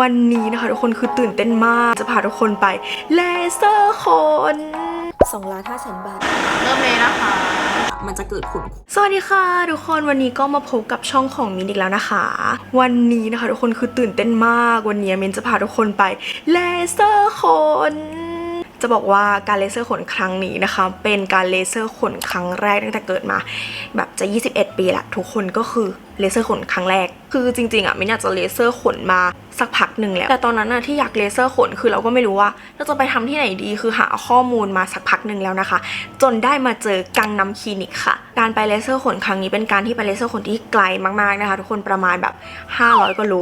วันนี้นะคะทุกคนคือตื่นเต้นมาก จะพาทุกคนไปเลเซอร์ขน2ล้าน5แสนบาท เริ่มเลยนะคะ มันจะเกิดผลสวัสดีค่ะ ทุกคนวันนี้ก็มาพบกับช่องของมินอีกแล้วนะคะ วันนี้นะคะทุกคนคือตื่นเต้นมาก วันนี้มินจะพาทุกคนไปเลเซอร์ขนจะบอกว่าการเลเซอร์ขนครั้งนี้นะคะ เป็นการเลเซอร์ขนครั้งแรกตั้งแต่เกิดมา แบบจะ 21 ปีละทุกคนก็คือ เลเซอร์ขนครั้งแรก คือจริงๆอะมินอยากจะเลเซอร์ขนมาสักพักหนึ่งแล้ว แต่ตอนนั้นน่ะที่อยากเลเซอร์ขนคือเราก็ไม่รู้ว่าเราจะไปทำที่ไหนดีคือหาข้อมูลมาสักพักหนึ่งแล้วนะคะ จนได้มาเจอกังนำคลินิกค่ะ การไปเลเซอร์ขนครั้งนี้เป็นการที่ไปเลเซอร์ขนที่ไกลมากๆนะคะ ทุกคนประมาณแบบ 500กว่าโล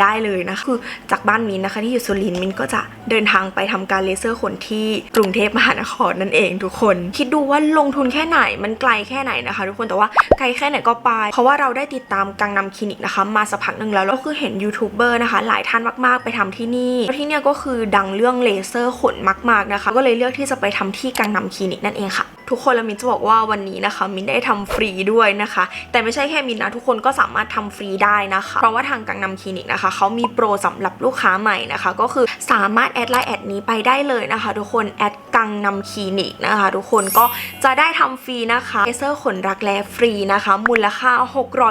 ได้เลยนะคะคือจากบ้านมินนะคะที่อยู่สุรินทร์มินก็จะเดินทางไปทำการเลเซอร์ขนที่กรุงเทพมหานครนั่นเองทุกคน คิดดูว่าลงทุนแค่ไหนมันไกลแค่ไหนนะคะ ทุกคนแต่ว่าไกลแค่ไหนก็ไป เพราะว่าเราได้ติดตามกังนำคลินิกนะคะมาสักพักหนึ่งแล้วแล้วคือเห็นยูทูบเบอร์นะคะหลายท่านมากๆไปทำที่นี่แล้วที่เนี่ยก็คือดังเรื่องเลเซอร์ขนมากๆนะคะ ก็เลยเลือกที่จะไปทำที่กังนำคลินิกนั่นเองค่ะ ทุกคนแล้วมินจะบอกว่าวันนี้นะคะ มินได้ทำฟรีด้วยนะคะ แต่ไม่ใช่แค่มินนะทุกคนก็สามารถทำฟรีได้นะคะ เพราะว่าทางกังนำคลินิกนะคะเขามีโปรสำหรับลูกค้าใหม่นะคะ ก็คือสามารถแอดไลน์แอดนี้ไปได้เลยนะคะ ทุกคนแอดกังนำคลินิกนะคะ ทุกคนก็จะได้ทำฟรีนะคะเลเซอร์ขนรักแร้ฟรีนะคะ มูลค่า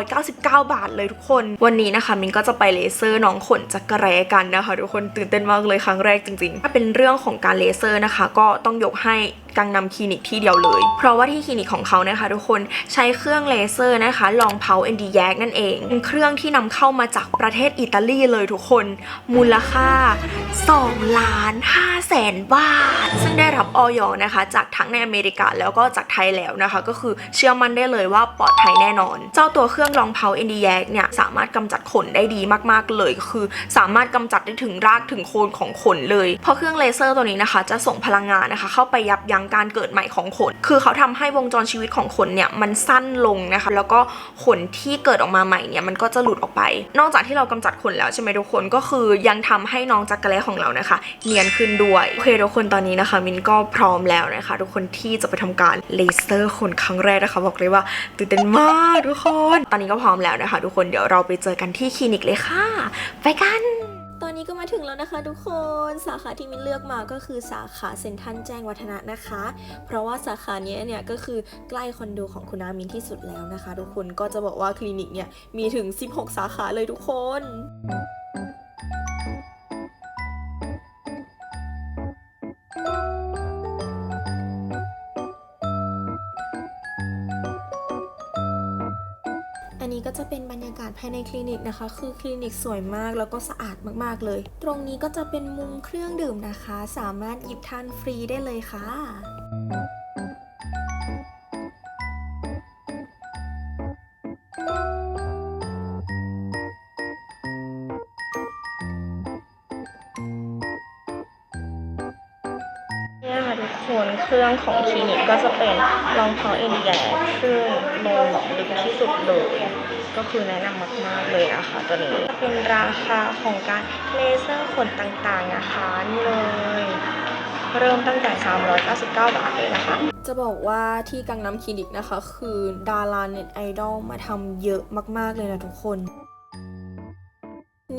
699 บาทเลยทุกคน วันนี้นะคะ มินก็จะไปเลเซอร์น้องขนจักรแร้กันนะคะ ทุกคนตื่นเต้นมากเลยครั้งแรกจริงๆถ้าเป็นเรื่องของการเลเซอร์นะคะ ก็ต้องยกให้ กังนำคลินิกที่เดียวเลย เพราะว่าที่คลินิกของเขานะคะ ทุกคนใช้เครื่องเลเซอร์นะคะลองเผาเอนดีแยกนั่นเองเป็นเครื่องที่นำเข้ามาจากประเทศอิตาลีเลยทุกคน มูลค่า2ล้าน5แสนบาท ซึ่งได้รับออยนะคะ จากทั้งในอเมริกาแล้วก็จากไทยแล้วนะคะ ก็คือเชื่อมั่นได้เลยว่าปลอดภัยแน่นอน เจ้าตัวเครื่องลองเผาเอนดีแยกเนี่ยสามารถกำจัดขนได้ดีมากๆเลย คือสามารถกำจัดได้ถึงรากถึงโคนของขนเลย เพราะเครื่องเลเซอร์ตัวนี้นะคะ จะส่งพลังงานนะคะ เข้าไปยับยั้งการเกิดใหม่ของขน คือเขาทำให้วงจรชีวิตของขนเนี่ยมันสั้นลงนะคะ แล้วก็ขนที่เกิดออกมาใหม่เนี่ยมันก็จะหลุดออกไป นอกจากที่เรากำจัดขนแล้วใช่ไหมทุกคนก็คือยังทำให้น้องจักรแล้ของเรานะคะ เนียนขึ้นด้วยโอเคทุกคนตอนนี้นะคะ มินก็พร้อมแล้วนะคะ ทุกคนที่จะไปทำการเลเซอร์ขนครั้งแรกนะคะ บอกเลยว่าตื่นเต้นมากทุกคน ตอนนี้ก็พร้อมแล้วนะคะ ทุกคนเดี๋ยวเราไปเจอกันที่คลินิกเลยค่ะ ไปกัน อนนี้ก็มาถึงแล้วนะคะทุกคนสาขาที่มินเลือกมาก็คือสาขาเซ็นทรัลแจ้งวัฒนะนะคะ เพราะว่าสาขานี้เนี่ยก็คือใกล้คอนโดของคุณอามินที่สุดแล้วนะคะ ทุกคนก็จะบอกว่าคลินิกเนี่ยมีถึง 16 สาขาเลยทุกคน นี้ก็จะเป็นบรรยากาศภายในคลินิกนะคะ คือคลินิกสวยมากแล้วก็สะอาดมากๆเลย ตรงนี้ก็จะเป็นมุมเครื่องดื่มนะคะ สามารถหยิบทานฟรีได้เลยค่ะ นี่ยค่ะทุกคนเครื่องของคลินิกก็จะเป็นรองเท้าเอ็นแยซึ่งลงหลอกลึกที่สุดเลย ก็คือแนะนำมากๆเลยนะคะตัวนี้เป็นราคาของการเลเซอร์ขนต่างๆนะคะนี่เลยเริ่มตั้งแต่ 399 บาทเลยนะคะ จะบอกว่าที่กังน้ำคลินิกนะคะ คือดาราเน็ตไอดอลมาทำเยอะมาก ๆ เลยนะทุกคน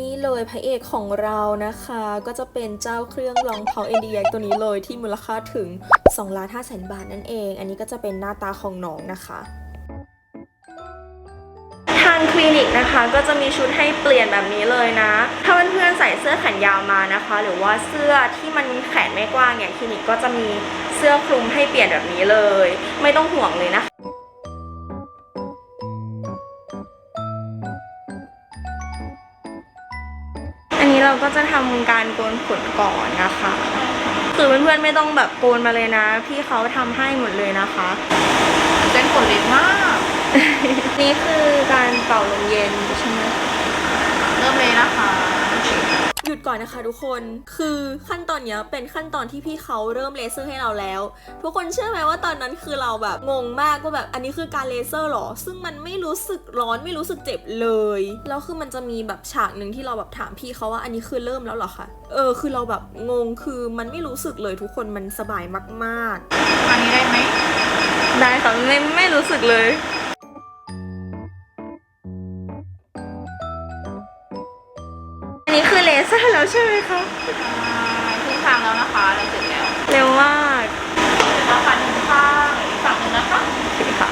นี่เลยพระเอกของเรานะคะ ก็จะเป็นเจ้าเครื่องรองเผาเอ็นดีตัวนี้เลยที่มูลค่าถึง2ล้าน5แสนบาทนั่นเอง อันนี้ก็จะเป็นหน้าตาของน้องนะคะทางคลินิกนะคะก็จะมีชุดให้เปลี่ยนแบบนี้เลยนะ ถ้าเพื่อนๆใส่เสื้อแขนยาวมานะคะ หรือว่าเสื้อที่มันแขนไม่กว้างเนี่ยคลินิกก็จะมีเสื้อคลุมให้เปลี่ยนแบบนี้เลย ไม่ต้องห่วงเลยนะคะ เราก็จะทำการโกนขนก่อนนะคะคือเพื่อนๆไม่ต้องแบบโกนมาเลยนะ พี่เขาทำให้หมดเลยนะคะเส้นขนเล็กมาก นี่คือการเป่าลมเย็นใช่ไหมเริ่มเลยนะคะห ยุดก่อนนะคะทุกคน คือขั้นตอนเนี้ยเป็นขั้นตอนที่พี่เขาเริ่มเลเซอร์ให้เราแล้ว ทุกคนเชื่อไหมว่าตอนนั้นคือเราแบบงงมากว่าแบบอันนี้คือการเลเซอร์หรอ ซึ่งมันไม่รู้สึกร้อนไม่รู้สึกเจ็บเลย แล้วคือมันจะมีแบบฉากหนึ่งที่เราแบบถามพี่เขาว่าอันนี้คือเริ่มแล้วเหรอคะเออคือเราแบบงงคือมันไม่รู้สึกเลยทุกคนมันสบายมากอันนี้ได้ไหมๆได้ค่ะไม่ไม่รู้สึกเลย แล้วใช่ไหมคะครึ่งทางแล้วนะคะเราเสร็จแล้วเร็วมากเสร็จแล้วค่ะหนึ่งข้างอีกฝั่งหนึ่งนะคะโอเคค่ะ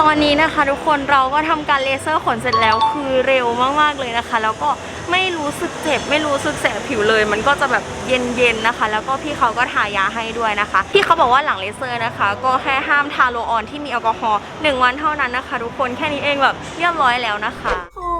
ตอนนี้นะคะทุกคนเราก็ทำการเลเซอร์ขนเสร็จแล้วคือเร็วมากๆเลยนะคะ แล้วก็ ไม่รู้สึกเจ็บ ไม่รู้สึกแสบผิวเลย มันก็จะแบบเย็นๆนะคะ แล้วก็พี่เขาก็ทายาให้ด้วยนะคะ พี่เขาบอกว่าหลังเลเซอร์นะคะ ก็แค่ห้ามทาโรลออนที่มีแอลกอฮอล์หนึ่งวันเท่านั้นนะคะ ทุกคนแค่นี้เองแบบเรียบร้อยแล้วนะคะโอ้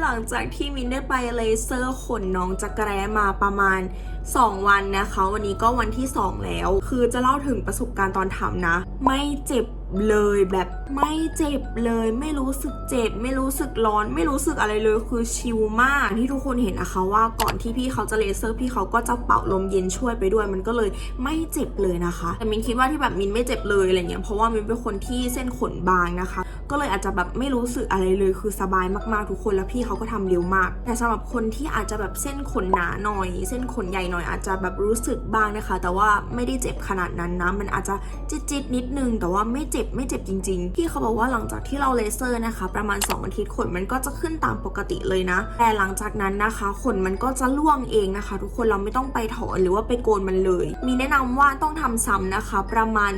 หลังจากที่มินได้ไปเลเซอร์ขนน้องจักรแร้มาประมาณ 2 วันนะคะ วันนี้ก็วันที่ 2 แล้ว คือจะเล่าถึงประสบการณ์ตอนทำนะ ไม่เจ็บ เลยแบบไม่เจ็บเลยไม่รู้สึกเจ็บ ไม่รู้สึกร้อน ไม่รู้สึกอะไรเลยคือชิลมากที่ทุกคนเห็นนะคะว่าก่อนที่พี่เขาจะเลเซอร์พี่เขาก็จะเป่าลมเย็นช่วยไปด้วย มันก็เลยไม่เจ็บเลยนะคะ แต่มินคิดว่าที่แบบมินไม่เจ็บเลยอะไรเงี้ยเพราะว่ามินเป็นคนที่เส้นขนบางนะคะ ก็เลยอาจจะแบบไม่รู้สึกอะไรเลยคือสบายมากๆทุกคนแล้วพี่เขาก็ทำเร็วมาก แต่สำหรับคนที่อาจจะแบบเส้นขนหนาหน่อย เส้นขนใหญ่หน่อยอาจจะแบบรู้สึกบ้างนะคะ แต่ว่าไม่ได้เจ็บขนาดนั้นนะมันอาจจะจิตๆนิดนึงแต่ว่าไม่เจ็บไม่เจ็บจริงๆพี่เขาบอกว่าหลังจากที่เราเลเซอร์นะคะ ประมาณ 2 อาทิตย์ขนมันก็จะขึ้นตามปกติเลยนะ แต่หลังจากนั้นนะคะ ขนมันก็จะร่วงเองนะคะ ทุกคนเราไม่ต้องไปถอนหรือว่าไปโกนมันเลย มีแนะนำว่าต้องทำซ้ำนะคะ ประมาณ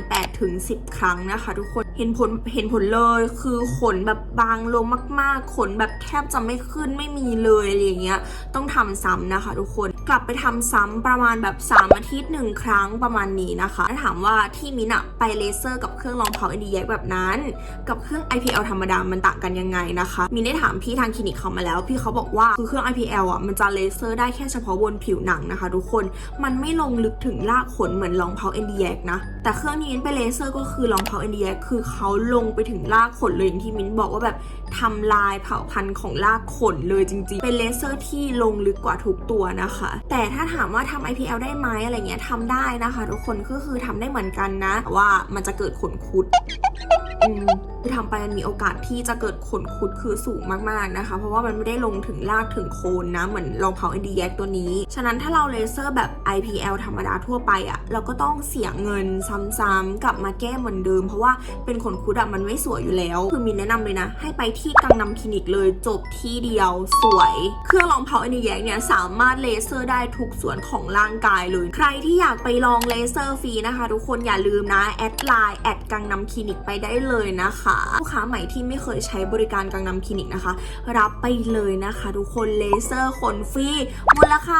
8-10 ครั้งนะคะ ทุกคนเห็นผลเห็นผลเลยคือขนแบบบางลงมาก ๆ ขนแบบแทบจะไม่ขึ้นไม่มีเลยอะไรอย่างเงี้ยต้องทำซ้ำนะคะ ทุกคน กลับไปทำซ้ำประมาณแบบ 3 อาทิตย์หนึ่งครั้งประมาณนี้นะคะถ้าถามว่าที่มินะไปเลเซอร์กับเครื่องรองเผาไอดีแยกแบบนั้น กับเครื่อง IPL ธรรมดามันต่างกันยังไงนะคะ มินได้ถามพี่ทางคลินิกเขามาแล้ว พี่เขาบอกว่าคือเครื่อง IPL อะมันจะเลเซอร์ได้แค่เฉพาะบนผิวหนังนะคะ ทุกคนมันไม่ลงลึกถึงรากขนเหมือนรองเผา n d x นะแต่เครื่องที่มินไปเลเซอร์ก็คือรองเผา n d x คือเขาลงไปถึงรากขนเลยอย่างที่มินบอกว่าแบบทำลายเผ่าพันธุ์ของรากขนเลยจริง ๆ เป็นเลเซอร์ที่ลงลึกกว่าทุกตัวนะคะแต่ถ้าถามว่าทำ IPL ได้ไหมอะไรเงี้ยทำได้นะคะ ทุกคนก็คือทำได้เหมือนกันนะแต่ว่ามันจะเกิดขนคุด ทำไปมันมีโอกาสที่จะเกิดขนคุดคือสูงมากๆนะคะ เพราะว่ามันไม่ได้ลงถึงรากถึงโคนนะ เหมือนรองเผาไอดีแยกตัวนี้ ฉะนั้นถ้าเราเลเซอร์แบบ IPL ธรรมดาทั่วไปอะ่ะ เราก็ต้องเสียเงินซ้ำๆกลับมาแก้เหมือนเดิม เพราะว่าเป็นขนคุดอะมันไม่สวยอยู่แล้ว คือมินแนะนำเลยนะ ให้ไปที่กังนำคลินิกเลยจบที่เดียวสวย เครื่องรองเผาไอดีแยกเนี่ยสามารถเลเซอร์ได้ทุกส่วนของร่างกายเลย ใครที่อยากไปลองเลเซอร์ฟรีนะคะ ทุกคนอย่าลืมนะแอดไลน์แอดกังนำคลินิกไปได้เลยนะคะลูกค้าใหม่ที่ไม่เคยใช้บริการกังนำคลินิกนะคะ รับไปเลยนะคะ ทุกคนเลเซอร์ขนฟรีมูลค่า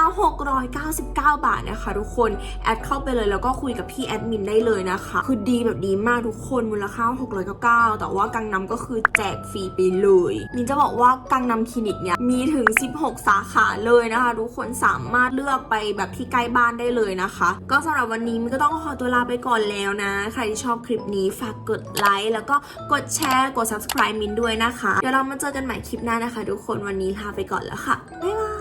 699 บาทนะคะ ทุกคนแอดเข้าไปเลยแล้วก็คุยกับพี่แอดมินได้เลยนะคะคือดีแบบดีมากทุกคนมูลค่า 699 แต่ว่ากังนำก็คือแจกฟรีไปเลยมินจะบอกว่ากังนำคลินิกเนี่ยมีถึง 16 สาขาเลยนะคะ ทุกคนสามารถเลือกไปแบบที่ใกล้บ้านได้เลยนะคะ ก็สำหรับวันนี้มินก็ต้องขอตัวลาไปก่อนแล้วนะ ใครที่ชอบคลิปนี้ฝากกดไลค์ค์แล้วก็กดแชร์กด subscribe มินด้วยนะคะ เดี๋ยวเรามาเจอกันใหม่คลิปหน้านะคะ ทุกคนวันนี้ลาไปก่อนแล้วค่ะบ๊ายบาย